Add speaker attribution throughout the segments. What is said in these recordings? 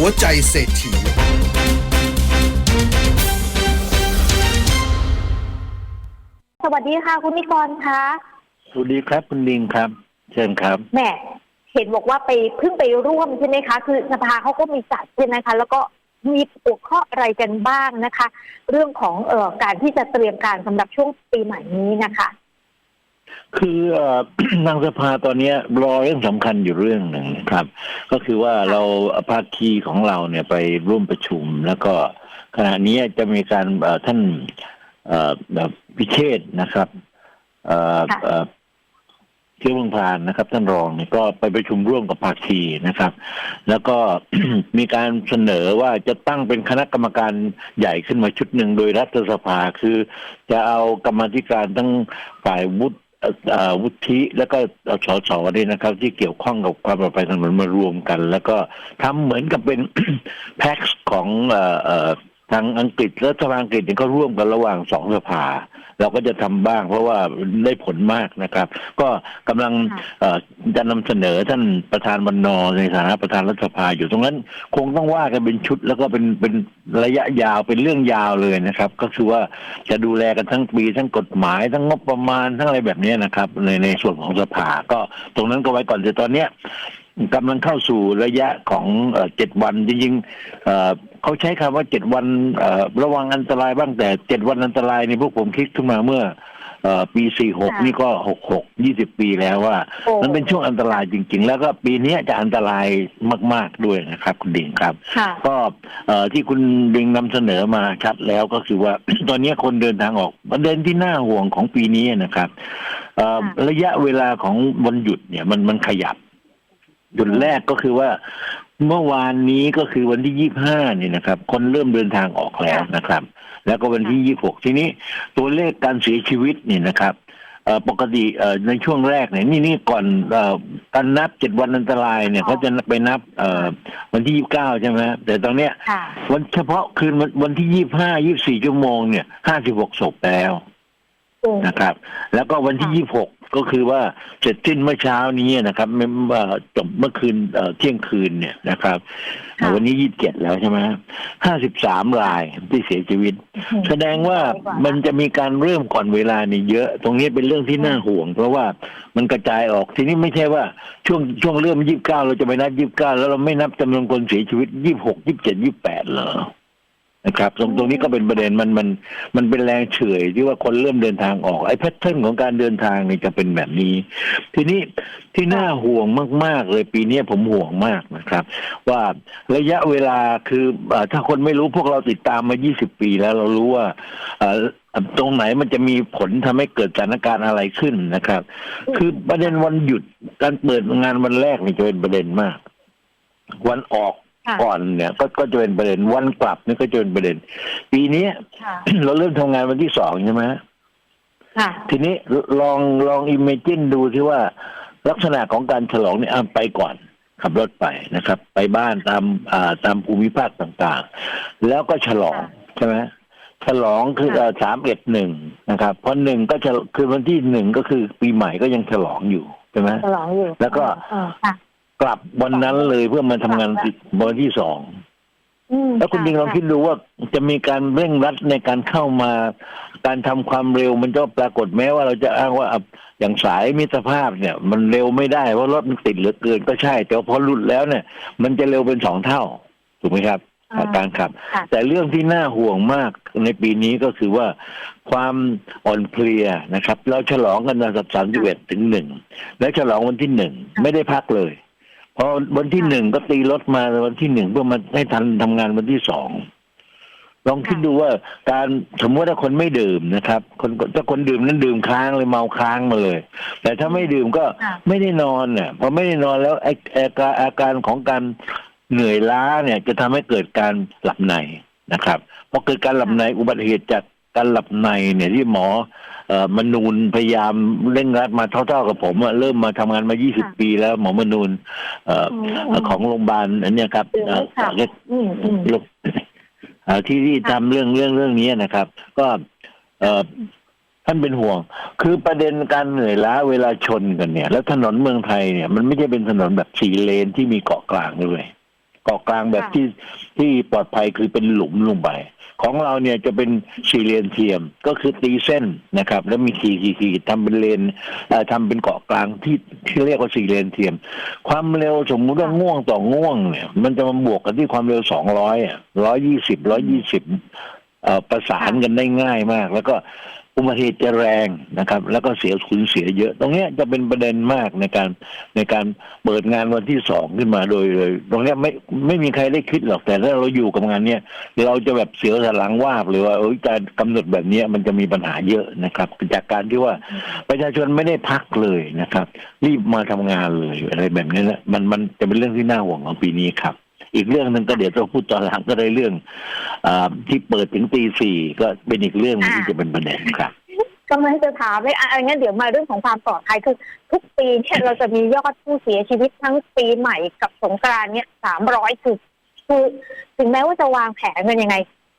Speaker 1: หัวใจเศรษฐี
Speaker 2: สวัสดีค่ะ คุณนิกรคะ
Speaker 3: สวัสดีครับคุณลิงครับ เชิญครับ
Speaker 2: แหม่เห็นบอกว่าไปเพิ่งไปร่วมใช่ไหมคะ คือสภาเขาก็มีจัดใช่ไหมคะ แล้วก็มีหัวข้ออะไรกันบ้างนะคะ เรื่องของเอ่อการที่จะเตรียมการสำหรับช่วงปีใหม่นี้นะคะ
Speaker 3: คือเอ่อนางสภาตอนเนี้ยรอเรื่องสำคัญอยู่เรื่องหนึ่งนะครับ ก็คือว่าเราภาคีของเราเนี่ยไปร่วมประชุม แล้วก็ขณะนี้จะมีการเอ่อท่านเอ่อแบบพิเชษฐ์นะครับเอ่อ
Speaker 2: ค่ะ
Speaker 3: เอ่อเที่ยวเมืองพานนะครับ ท่านรองเนี่ยก็ไปประชุมร่วมกับภาคีนะครับ แล้วก็มีการเสนอว่าจะตั้งเป็นคณะกรรมการใหญ่ขึ้นมาชุดหนึ่งโดยรัฐสภาคือ จะเอากรรมาธิการทั้งฝ่ายวุฒิเอ่อเอ่อ วุฒิแล้วก็สสเนี่ยนะครับ ที่เกี่ยวข้องกับความปลอดภัยถนนมารวมกัน แล้วก็ทำเหมือนกับเป็นแพ็กของออทางอังกฤษและทางอังกฤษเนี่ยก็ร่วมกันระหว่างสองสภา เราก็จะทำบ้าง เพราะว่าได้ผลมากนะครับ ก็กำลัง
Speaker 2: ค่ะ
Speaker 3: เอ่อจะนำเสนอท่านประธานบรรนอในฐานะประธานรัฐสภาอยู่ตรงนั้นคงต้องว่ากันเป็นชุดแล้วก็เป็นเป็นระยะยาวเป็นเรื่องยาวเลยนะครับ ก็คือว่าจะดูแลกันทั้งปีทั้งกฎหมายทั้งงบประมาณทั้งอะไรแบบนี้นะครับ ในในส่วนของสภาก็ตรงนั้นก็ไว้ก่อนแต่ตอนเนี้ย กำลังเข้าสู่ระยะของเอ่อเจ็ดวันจริงๆเอ่อเขาใช้คำว่าเจ็ดวันเอ่อระวังอันตรายบ้างแต่เจ็ดวันอันตรายในพวกผมคิดขึ้นมาเมื่อเอ่อปีสี่หก
Speaker 2: ค่ะ
Speaker 3: นี่ก็หกหกยี่สิบปีแล้วว่า
Speaker 2: โอ้
Speaker 3: มันเป็นช่วงอันตรายจริง ๆ แล้วก็ปีเนี้ยจะอันตรายมาก ๆด้วยนะครับ คุณดิ่งครับ
Speaker 2: ค่ะ
Speaker 3: ก็เอ่อที่คุณดิงนำเสนอมาชัดแล้วก็คือว่าตอนนี้คนเดินทางออกประเด็นที่น่าห่วงของปีนี้นะครับเอ่อ
Speaker 2: ค่ะ
Speaker 3: ระยะเวลาของวันหยุดเนี่ยมันมันขยับ หยุดแรกก็คือว่าเมื่อวานนี้ก็คือวันที่ยี่ห้านี่นะครับ คนเริ่มเดินทางออกแล้วนะครับ แล้วก็วันที่ยี่หกทีนี้ตัวเลขการเสียชีวิตนี่นะครับเอ่อปกติเอ่อในช่วงแรกเนี่ยนี่นี่ก่อนเอ่อการนับเจ็ดวันอันตรายเนี่ยเขาจะไปนับเอ่อวันที่ยี่สิบเก้าใช่ไหมแต่ตอนเนี้ย
Speaker 2: ค่ะ
Speaker 3: วันเฉพาะคืนวันวันที่ยี่ห้ายี่สี่ชั่วโมงเนี่ยห้าสิบหกศพแล้ว
Speaker 2: โอ้
Speaker 3: นะครับ แล้วก็วันที่ยี่หก ก็คือว่าเสร็จสิ้นเมื่อเช้านี้นะครับไม่ว่าจบเมื่อคืนเอ่อเที่ยงคืนเนี่ยนะครับ
Speaker 2: ค่ะ
Speaker 3: วันนี้ยี่สิบเจ็ดแล้วใช่ไหมห้าสิบสามรายที่เสียชีวิต แสดงว่ามันจะมีการเริ่มก่อนเวลานี่เยอะ ตรงนี้เป็นเรื่องที่น่าห่วง เพราะว่ามันกระจายออกทีนี้ไม่ใช่ว่าช่วงช่วงเริ่มยี่สิบเก้าเราจะไปนับยี่สิบเก้าแล้วเราไม่นับจำนวนคนเสียชีวิตยี่สิบหกยี่สิบเจ็ดยี่สิบแปดเหรอ นะครับตรงตรงนี้ก็เป็นประเด็นมันมันมันเป็นแรงเฉยที่ว่าคนเริ่มเดินทางออกไอ้แพทเทิร์นของการเดินทางนี่จะเป็นแบบนี้ ทีนี้ที่น่าห่วงมาก ๆ เลยปีนี้ผมห่วงมากนะครับ ว่าระยะเวลาคืออถ้าคนไม่รู้พวกเราติดตามมา 20 ปีแล้วเรารู้ว่าตรงไหนมันจะมีผลทำให้เกิดสถานการณ์อะไรขึ้นนะครับ คือประเด็นวันหยุดการเปิดงานวันแรกนี่จะเป็นประเด็นมาก วันออก ก่อนเนี่ยก็ก็จะเป็นประเด็นวันกลับนี่ก็จะเป็นประเด็น ปีนี้
Speaker 2: ค่ะ
Speaker 3: เราเริ่มทำงานวันที่สองใช่ไหม
Speaker 2: ค่ะ
Speaker 3: ทีนี้ลองลองอิมเมจินดูที่ว่าลักษณะของการฉลองเนี่ยอะไปก่อนขับรถไปนะครับ ไปบ้านตามอ่าตามภูมิภาคต่างๆ แล้วก็ฉลอง
Speaker 2: ค่ะ
Speaker 3: ใช่ไหมฉลองคือ
Speaker 2: ค่ะ
Speaker 3: สามเอ็ดหนึ่งนะครับเพราะหนึ่งก็จะคือวันที่หนึ่งก็คือปีใหม่ก็ยังฉลองอยู่ใช่ไหม
Speaker 2: ฉลองอยู่
Speaker 3: แล้วก็
Speaker 2: เออค่ะ
Speaker 3: กลับวันนั้นเลยเพื่อมาทำงานวันที่สอง
Speaker 2: อืม
Speaker 3: แล้วคุณดิงลองะคิดดูว่าจะมีการเร่งรัดในการเข้ามา การทำความเร็วมันก็ปรากฏแม้ว่าเราจะอ้างว่าอะอย่างสายมิตรภาพเนี่ย มันเร็วไม่ได้เพราะรถมันติดเหลือเกินก็ใช่ แต่พอหลุดแล้วเนี่ย มันจะเร็วเป็นสองเท่า ถูกไหมครับ
Speaker 2: อ่า
Speaker 3: การขับ
Speaker 2: ค่ะ
Speaker 3: แต่เรื่องที่น่าห่วงมากในปีนี้ก็คือว่าความอ่อนเพลียนะครับ เราฉลองกันวันสามสิบเอ็ดถึงหนึ่งแล้วฉลองวันที่หนึ่งไม่ได้พักเลยเพราะวันที่หนึ่งก็ตีรถมาวันที่หนึ่งเพื่อมาให้ทันทำงานวันที่สองลองคิดดูว่าการสมมติว่าคนไม่ดื่มนะครับ คนถ้าคนดื่มนั้นดื่มค้างเลยเมาค้างมาเลย แต่ถ้าไม่ดื่มก็
Speaker 2: ค่ะ
Speaker 3: ไม่ได้นอนเนี่ยพอไม่ได้นอนแล้วไอ้อาการอาการของการเหนื่อยล้าเนี่ยจะทำให้เกิดการหลับในนะครับพอเกิดการหลับในอุบัติเหตุจากการหลับในเนี่ยที่หมอเอ่อ มนูนพยายามเร่งรัดมาเท่าๆกับผมอะเริ่มมาทำงานมา 20 ปีแล้วหมอมนูนเอ่อ
Speaker 2: อืม
Speaker 3: เอ่อของโรงพยาบาลอันเนี้ยครับ
Speaker 2: อืม
Speaker 3: เอ่อ
Speaker 2: ค่ะ
Speaker 3: เรียก
Speaker 2: อืมอืม
Speaker 3: ลูกเอ่อที่ที่
Speaker 2: ค่ะ
Speaker 3: ทำเรื่องเรื่องเรื่องนี้นะครับ ก็เอ่อท่านเป็นห่วง คือประเด็นการเหนื่อยล้าเวลาชนกันเนี่ย แล้วถนนเมืองไทยเนี่ยมันไม่ใช่เป็นถนนแบบสี่เลนที่มีเกาะกลางด้วยเเกาะกลางแบบ
Speaker 2: ค่ะ
Speaker 3: ที่ที่ปลอดภัยคือเป็นหลุมลงไป ของเราเนี่ยจะเป็นสี่เหลี่ยมเทียมก็คือตีเส้นนะครับ แล้วมีขีดขีดขีดทำเป็นเลนเอ่อทำเป็นเกาะกลางที่ที่เรียกว่าสี่เลนเทียม ความเร็วสมมุติว่าง่วงต่อง่วงเนี่ย มันจะมาบวกกันที่ความเร็วสองร้อยร้อยยี่สิบร้อยยี่สิบประสานกันได้ง่ายมาก แล้วก็ อุบัติเหตุจะแรงนะครับ แล้วก็เสียสูญเสียเยอะ ตรงนี้จะเป็นประเด็นมากในการในการเปิดงานวันที่สองขึ้นมาโดยเลย ตรงนี้ไม่ไม่มีใครได้คิดหรอกแต่ถ้าเราอยู่กับงานเนี้ยเราจะแบบเสียสนหลังว่าบหรือว่าเอ้ยการกำหนดแบบนี้มันจะมีปัญหาเยอะนะครับ จากการที่ว่าประชาชนไม่ได้พักเลยนะครับ รีบมาทำงานเลยอะไรแบบนี้นะมันมันจะเป็นเรื่องที่น่าห่วงของปีนี้ครับ อีกเรื่องหนึ่งก็เดี๋ยวจะพูดตอนหลังก็ได้เรื่องอาที่เปิดถึงตีสี่ก็เป็นอีกเรื่องหนึ่งที่จะเป็นประเด็นครับ
Speaker 2: กำลังจะถามเลยอะงั้นเดี๋ยวมาเรื่องของความปลอดภัยคือ ทุกปีเนี่ยเราจะมียอดผู้เสียชีวิตทั้งปีใหม่กับสงกรานต์เนี่ยสามร้อยคือคือถึงแม้ว่าจะวางแผนกันยังไง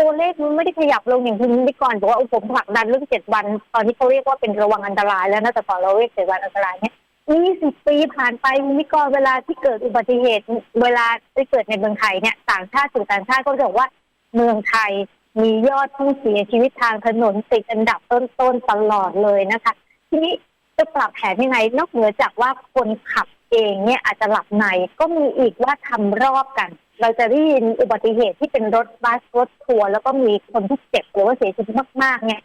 Speaker 2: ตัวเลขมันไม่ได้ขยับลงอย่างคุณนิกรบอกว่าอุยผมผลักดันเรื่องเจ็ดวัน ตอนนี้เขาเรียกว่าเป็นระวังอันตรายแล้วนะแต่ตอนเราเรียกเจ็ดวันอันตรายเนี่ย ยี่สิบปีผ่านไปคุณนิกรเวลาที่เกิดอุบัติเหตุ เวลาที่เกิดในเมืองไทยเนี่ยต่างชาติสื่ต่างชาติก็จะบอกว่าเมืองไทยมียอดผู้เสียชีวิตทางถนนติดอันดับต้นๆตลอดเลยนะคะ ทีนี้จะปรับแผนยังไงนอกเหนือจากว่าคนขับเองเนี่ยอาจจะหลับในก็มีอีกว่าทำรอบกัน เราจะได้ยินอุบัติเหตุที่เป็นรถบัสรถทัวร์แล้วก็มีคนที่เจ็บหรือว่าเสียชีวิตมากๆเนี่ย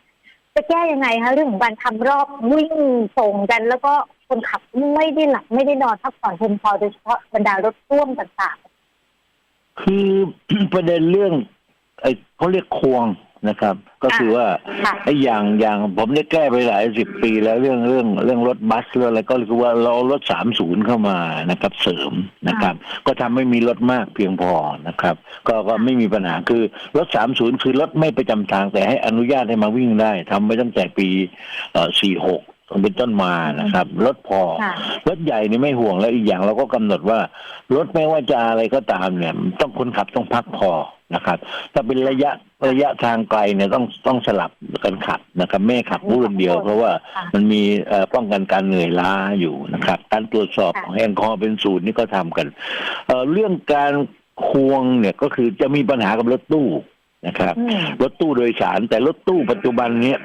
Speaker 2: จะแก้ยังไงคะเรื่องของการทำรอบวิ่งส่งกันแล้วก็ คนขับไม่ได้หลับไม่ได้นอนพักผ่อนเพียงพอโดยเฉพาะบรรดารถร่วมต่าง
Speaker 3: คือ ประเด็นเรื่องไอ้เขาเรียกควงนะครับ ก็คือว่า
Speaker 2: ๆค่ะ
Speaker 3: ไอ้อย่างอย่างผมได้แก้ไปหลายสิบปีแล้วเรื่องเรื่องเรื่องรถบัสเรื่องอะไรก็คือว่าเราเอารถสามศูนย์เข้ามานะครับ เสริมนะครับ ก็ทำให้มีรถมากเพียงพอนะครับ ก็ก็ไม่มีปัญหาคือรถสามศูนย์คือรถไม่ประจำทางแต่ให้อนุญาตให้มาวิ่งได้ทำไว้ตั้งแต่ปีเอ่อสี่หก เป็นต้นมานะครับรถพอ
Speaker 2: ค่ะ
Speaker 3: รถใหญ่นี่ไม่ห่วงแล้วอีกอย่างเราก็กำหนดว่ารถไม่ว่าจะอะไรก็ตามเนี่ย ต้องคนขับต้องพักพอนะครับ ถ้าเป็นระยะระยะทางไกลเนี่ยต้องต้องสลับกันขับนะครับไม่ให้ขับผู้คนเดียว เพราะว่า
Speaker 2: ค่ะ
Speaker 3: มันมีเอ่อป้องกันการเหนื่อยล้าอยู่นะครับ การตรวจสอบ
Speaker 2: ค่ะ
Speaker 3: ของแอลกอฮอล์เป็นศูนย์นี่ก็ทำกันเอ่อเรื่องการควงเนี่ยก็คือจะมีปัญหากับรถตู้ นะครับ
Speaker 2: อืม
Speaker 3: รถตู้โดยสารแต่รถตู้ปัจจุบันเนี้ย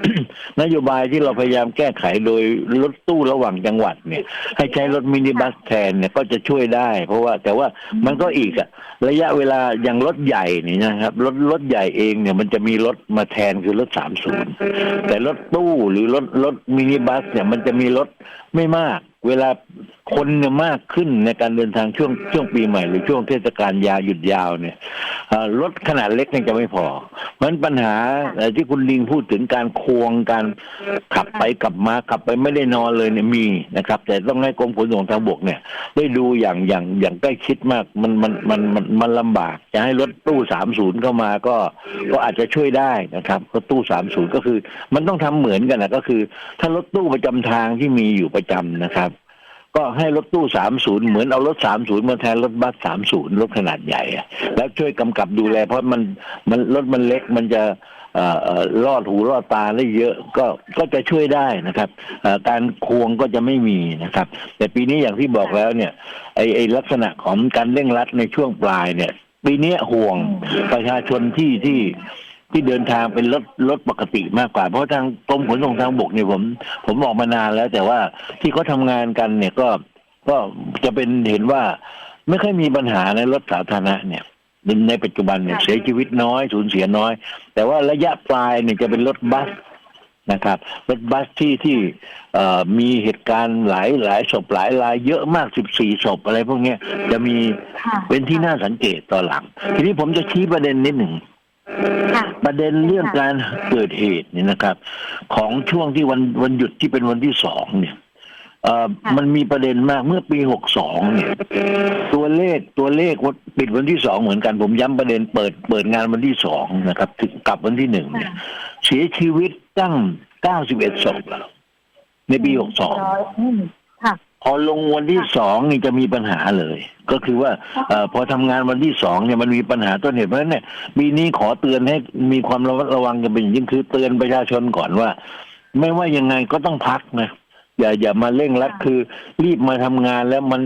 Speaker 3: นโยบายที่เราพยายามแก้ไขโดยรถตู้ระหว่างจังหวัดเนี่ย ให้ใช้รถมินิบัสแทนเนี่ยก็จะช่วยได้ เพราะว่าแต่ว่ามันก็อีกอะระยะเวลาอย่างรถใหญ่นี่นะครับรถรถใหญ่เองเนี่ยมันจะมีรถมาแทนคือรถสามศูนย์แต่รถตู้หรือรถรถมินิบัสเนี่ยมันจะมีรถ ไม่มาก เวลาคนเนี่ยมากขึ้นในการเดินทางช่วงช่วงปีใหม่ หรือช่วงเทศกาลยาวหยุดยาวเนี่ยเอ่อรถขนาดเล็กเนี่ยจะไม่พอมันปัญหาเอ่อที่คุณลิงพูดถึงการควงการขับไปกลับมาขับไปไม่ได้นอนเลยเนี่ยมีนะครับ แต่ต้องให้กรมขนส่งทางบกเนี่ย ได้ดูอย่างอย่างอย่างใกล้ชิดมากมันมันมันมันมันลำบากจะให้รถตู้สามศูนย์เข้ามาก็ก็อาจจะช่วยได้นะครับรถตู้สามศูนย์ก็คือ มันต้องทำเหมือนกันนะก็คือ ถ้ารถตู้ประจำทางที่มีอยู่ประจำนะครับ ก็ให้รถตู้สามศูนย์เหมือนเอารถสามศูนย์มาแทนรถบัสสามศูนย์รถขนาดใหญ่อะแล้วช่วยกำกับดูแล เพราะมันมันรถมันเล็กมันจะเอ่อเอ่อรอดหูรอดตาได้เยอะก็ก็จะช่วยได้นะครับเอ่อการควงก็จะไม่มีนะครับ แต่ปีนี้อย่างที่บอกแล้วเนี่ยไอไอลักษณะของการเร่งรัดในช่วงปลายเนี่ย ปีนี้ห่วงประชาชนที่ที่ ที่เดินทางเป็นรถรถปกติมากกว่า เพราะทางกรมขนส่งทางบกเนี่ยผม ผมบอกมานานแล้ว แต่ว่าที่เขาทำงานกันเนี่ยก็ก็จะเป็นเห็นว่าไม่ค่อยมีปัญหาในรถสาธารณะเนี่ยในในปัจจุบันเนี่ย
Speaker 2: ค่ะ
Speaker 3: เสียชีวิตน้อยสูญเสียน้อย แต่ว่าระยะปลายเนี่ยจะเป็นรถบัสนะครับรถบัสที่ที่เอ่อมีเหตุการณ์หลายหลายศพหลายรายเยอะมากสิบสี่ศพอะไรพวกเนี้ยจะมี
Speaker 2: ค่ะ
Speaker 3: เป็นที่น่าสังเกตตอนหลัง ทีนี้ผมจะชี้ประเด็นนิดหนึ่ง
Speaker 2: ค่ะ
Speaker 3: ประเด็นเรื่องการเกิดเหตุเนี่ยนะครับ ของช่วงที่วันวันหยุดที่เป็นวันที่สองเนี่ยเอ่อ
Speaker 2: ค่ะ
Speaker 3: มันมีประเด็นมากเมื่อปีหกสองเนี่ยตัวเลขตัวเลขว่าปิดวันที่สองเหมือนกันผมย้ำประเด็นเปิดเปิดงานวันที่สองนะครับ ถึงกลับวันที่หนึ่งเนี่ย เสียชีวิตตั้งเก้าสิบเอ็ดศพอะในปีหกสอง
Speaker 2: ร้อยอืมค่ะ
Speaker 3: พอลงวันที่สองนี่จะมีปัญหาเลย ก็คือว่าเออพอทำงานวันที่สองเนี่ยมันมีปัญหาต้นเหตุเพราะฉะนั้นเนี่ยปีนี้ขอเตือนให้มีความระมัดระวังกันเป็นอย่างยิ่งคือเตือนประชาชนก่อนว่า ไม่ว่ายังไงก็ต้องพักนะอย่าอย่ามาเร่งรัด
Speaker 2: ค่ะ
Speaker 3: คือ รีบมาทำงานแล้วมัน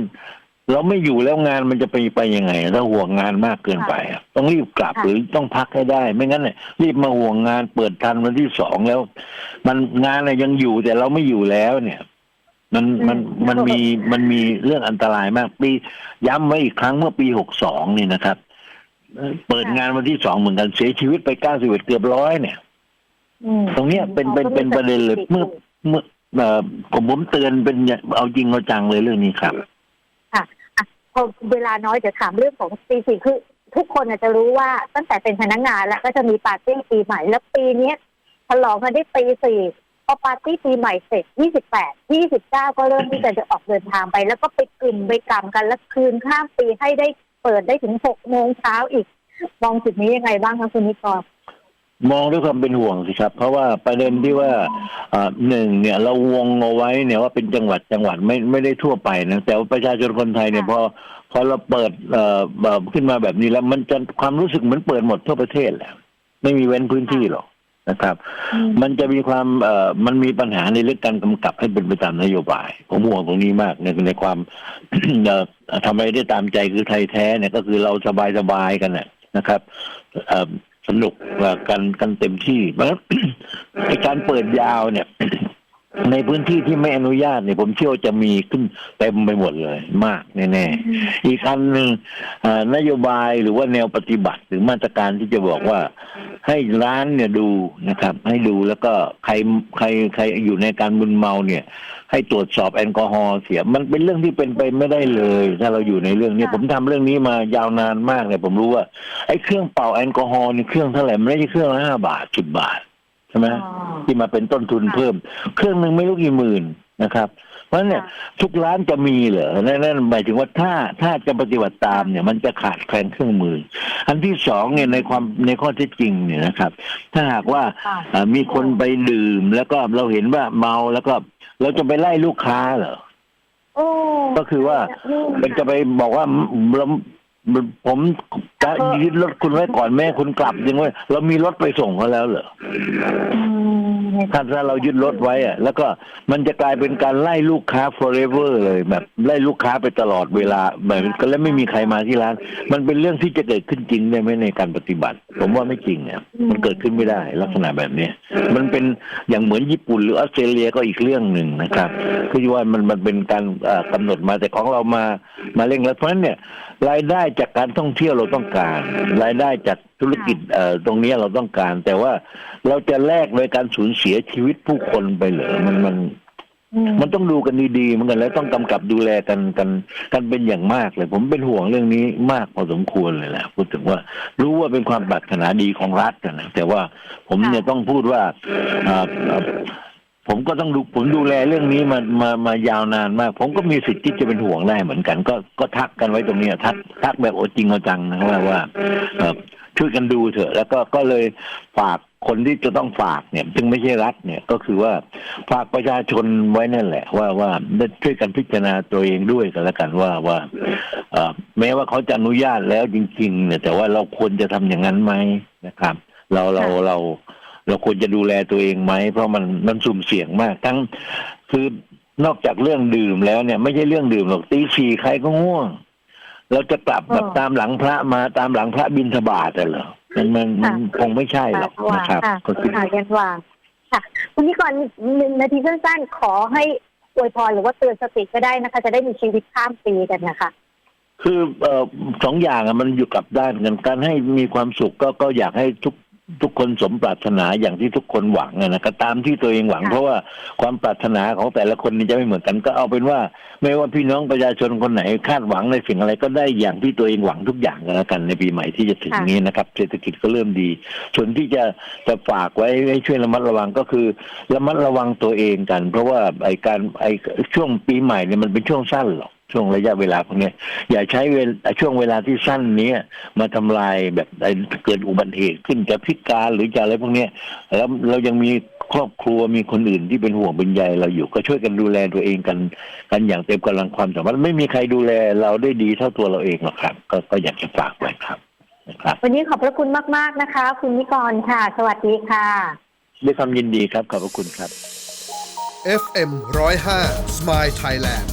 Speaker 3: เราไม่อยู่แล้วงานมันจะไปไปยังไง ถ้าห่วงงานมากเกินไปอะต้องรีบกลับ
Speaker 2: ค่ะ
Speaker 3: หรือต้องพักให้ได้ ไม่งั้นเนี่ยรีบมาห่วงงานเปิดทันวันที่สองแล้ว มันงานน่ะยังอยู่แต่เราไม่อยู่แล้วเนี่ย มันมันมันมีมันมีเรื่องอันตรายมาก ปีย้ำไว้อีกครั้งเมื่อปีหกสองนี่นะครับเอ่อเปิดงานวันที่สองเหมือนกันเสียชีวิตไปเก้าสิบเอ็ดเกือบร้อยเนี่ย
Speaker 2: อืม
Speaker 3: ตรงเนี้ยเป็นเป็นเป็นประเด็นเลยเมื่อเมื่อเอ่อผมผมเตือนเป็นอย่างเอาจริงเอาจังเลยเรื่องนี้ครับ
Speaker 2: พอเวลาน้อยจะถามเรื่องของปีสี่คือ ทุกคนอาจจะรู้ว่าตั้งแต่เป็นพนักงานแล้วก็จะมีปาร์ตี้ปีใหม่แล้วปีเนี้ยฉลองกันได้ปีสี่ พอปาร์ตี้ปีใหม่เสร็จยี่สิบแปดยี่สิบเก้าก็เริ่มที่จะออกเดินทางไป แล้วก็ไปกลุ่มไปกรรมกันแล้วคืนข้ามปีให้ได้เปิดได้ถึงหกโมงเช้าอีก มองจุดนี้ยังไงบ้างคะคุณนิกร
Speaker 3: มองด้วยความเป็นห่วงสิครับ เพราะว่าประเด็นที่ว่าเอ่อหนึ่งเนี่ยเราวงเอาไว้เนี่ยว่าเป็นจังหวัดจังหวัดไม่ไม่ได้ทั่วไปนะแต่ว่าประชาชนคนไทยเนี่ยพอพอเราเปิดเอ่อเอ่อขึ้นมาแบบนี้แล้ว มันจะความรู้สึกเหมือนเปิดหมดทั่วประเทศแหละไม่มีเว้นพื้นที่หรอก นะครับ มันจะมีความเอ่อมันมีปัญหาในเรื่องการกำกับให้เป็นไปตามนโยบาย ผมห่วงตรงนี้มากในในความเอ่อทำอะไรได้ตามใจคือไทยแท้เนี่ยก็คือเราสบายสบายๆกันน่ะนะครับเอ่อสนุกเอ่อกันกันเต็มที่เพราะฉะนั้นไอการเปิดยาวเนี่ย ในพื้นที่ที่ไม่อนุญาตเนี่ยผมเชื่อว่าจะมีขึ้นเต็มไปหมดเลย มากแน่ๆอีกอันหนึ่งเอ่อนโยบายหรือว่าแนวปฏิบัติหรือมาตรการที่จะบอกว่า ให้ร้านเนี่ยดูนะครับ ให้ดูแล้วก็ใครใครใครอยู่ในการมึนเมาเนี่ย ให้ตรวจสอบแอลกอฮอล์เสีย มันเป็นเรื่องที่เป็นไปไม่ได้เลย ถ้าเราอยู่ในเรื่องนี้
Speaker 2: ค่ะ
Speaker 3: ผมทำเรื่องนี้มายาวนานมากเนี่ยผมรู้ว่าไอ้เครื่องเป่าแอลกอฮอล์นี่เครื่องเท่าไหร่มันไม่ใช่เครื่องละห้าบาทสิบบาทใช่ไหม
Speaker 2: อ๋อ
Speaker 3: ที่มาเป็นต้นทุน
Speaker 2: ค่ะ
Speaker 3: เพิ่ม เครื่องหนึ่งไม่รู้กี่หมื่นนะครับ เพราะฉะนั้นเนี่ย
Speaker 2: ค่ะ
Speaker 3: ทุกร้านจะมีเหรอนั่นนั่นหมายถึงว่าถ้าถ้าจะปฏิบัติตามเนี่ย มันจะขาดแคลนเครื่องมือ อันที่สองเนี่ยในความในข้อเท็จจริงเนี่ยนะครับ ถ้าหากว่า
Speaker 2: ค่ะ
Speaker 3: เอ่อมีคนไปดื่มแล้วก็เราเห็นว่าเมาแล้วก็ เราจะไปไล่ลูกค้าเหรอ
Speaker 2: โอ้
Speaker 3: ก็คือว่ามันจะไปบอกว่าเราผม จะยึดรถคุณไว้ก่อนแม่คุณกลับยังไงเรามีรถไปส่งเขาแล้วเหรอ
Speaker 2: อืม
Speaker 3: ถ้าถ้าเรายึดรถไว้อะแล้วก็มันจะกลายเป็นการไล่ลูกค้า forever เลยแบบไล่ลูกค้าไปตลอดเวลาแบบก็แล้วไม่มีใครมาที่ร้าน มันเป็นเรื่องที่จะเกิดขึ้นจริงได้ไหมในการปฏิบัติ ผมว่าไม่จริงเนี่ยมันเกิดขึ้นไม่ได้ลักษณะแบบเนี้ยมันเป็นอย่างเหมือนญี่ปุ่นหรือออสเตรเลียก็อีกเรื่องหนึ่งนะครับคือว่ามันมันเป็นการเอ่อกำหนดมาแต่ของเรามามาเร่งรัดเพราะฉะนั้นเนี่ยรายได้จากการท่องเที่ยวเราต้องการ รายได้จากธุรกิจเอ่อตรงนี้เราต้องการ แต่ว่าเราจะแลกโดยการสูญเสียชีวิตผู้คนไปเหรอมันมัน
Speaker 2: อืม
Speaker 3: มันต้องดูกันดีๆเหมือนกันแล้วต้องกำกับดูแลกันกันกันเป็นอย่างมากเลย ผมเป็นห่วงเรื่องนี้มากพอสมควรเลยแหละพูดถึงว่ารู้ว่าเป็นความปรารถนาดีของรัฐนะแต่ว่าผมเนี่ยต้องพูดว่าอ่าอ่า ผมก็ต้องดูผมดูแลเรื่องนี้มามามายาวนานมาก ผมก็มีสิทธิ์ที่จะเป็นห่วงได้เหมือนกัน ก็ก็ทักกันไว้ตรงนี้ทักทักแบบโอจริงเอาจังนะว่าว่าช่วยกันดูเถอะ แล้วก็ก็เลยฝากคนที่จะต้องฝากเนี่ยซึ่งไม่ใช่รัฐเนี่ยก็คือว่าฝากประชาชนไว้นั่นแหละ ว่าว่าได้ช่วยกันพิจารณาตัวเองด้วยกันแล้วกันว่าว่าแม้ว่าเขาจะอนุญาตแล้วจริง ๆ เนี่ย แต่ว่าเราควรจะทำอย่างนั้นไหมนะครับ เราเราเรา เราควรจะดูแลตัวเองไหม เพราะมันมันสุ่มเสี่ยงมาก ทั้งคือนอกจากเรื่องดื่มแล้วเนี่ยไม่ใช่เรื่องดื่มหรอกตีสี่ใครก็ง่วง เราจะกลับแบบ
Speaker 2: เออ
Speaker 3: ตามหลังพระมาตามหลังพระบินทบาทอะเหรอมันมันมัน
Speaker 2: ค่ะ
Speaker 3: คงไม่ใช่หรอก
Speaker 2: ว่า
Speaker 3: นะครับ
Speaker 2: ค่ะ
Speaker 3: ก็คิด
Speaker 2: ค่ะยันวางค่ะคุณนิกรหนึ่งนาทีสั้นๆขอให้อวยพรหรือว่าเตือนสติก็ได้นะคะ จะได้มีชีวิตข้ามปีกันนะคะ
Speaker 3: คือเอ่อสองอย่างอะมันอยู่กับด้านกันการให้มีความสุขก็ก็อยากให้ทุก ทุกคนสมปรารถนาอย่างที่ทุกคนหวังอะนะก็ตามที่ตัวเองหวัง
Speaker 2: ค่ะ
Speaker 3: เพราะว่าความปรารถนาของแต่ละคนนี่จะไม่เหมือนกันก็เอาเป็นว่า ไม่ว่าพี่น้องประชาชนคนไหนคาดหวังในสิ่งอะไรก็ได้อย่างที่ตัวเองหวังทุกอย่างกันแล้วกันในปีใหม่ที่จะถึงนี้นะครับเศรษฐกิจก็เริ่มดี ส่วนที่จะจะฝากไว้ให้ช่วยระมัดระวังก็คือระมัดระวังตัวเองกัน เพราะว่าไอการไอช่วงปีใหม่เนี่ยมันเป็นช่วงสั้นหรอก ช่วงระยะเวลาพวกเนี้ยอย่าใช้เวลาช่วงเวลาที่สั้นเนี้ยมาทำลายแบบไอ้เกิดอุบัติเหตุขึ้นจะพิการหรือจะอะไรพวกเนี้ยแล้วเรายังมีครอบครัวมีคนอื่นที่เป็นห่วงเป็นใยเราอยู่ก็ช่วยกันดูแลตัวเองกันกันอย่างเต็มกำลังความสามารถไม่มีใครดูแลเราได้ดีเท่าตัวเราเองหรอกครับ ก็ก็อยากจะฝากไว้ครับนะครับ
Speaker 2: วันนี้ขอบพระคุณมาก ๆนะคะ คุณนิกรค่ะ สวัสดีค่ะ
Speaker 3: ด้วยความยินดีครับขอบพระคุณครับ
Speaker 1: FM 105 Smile Thailand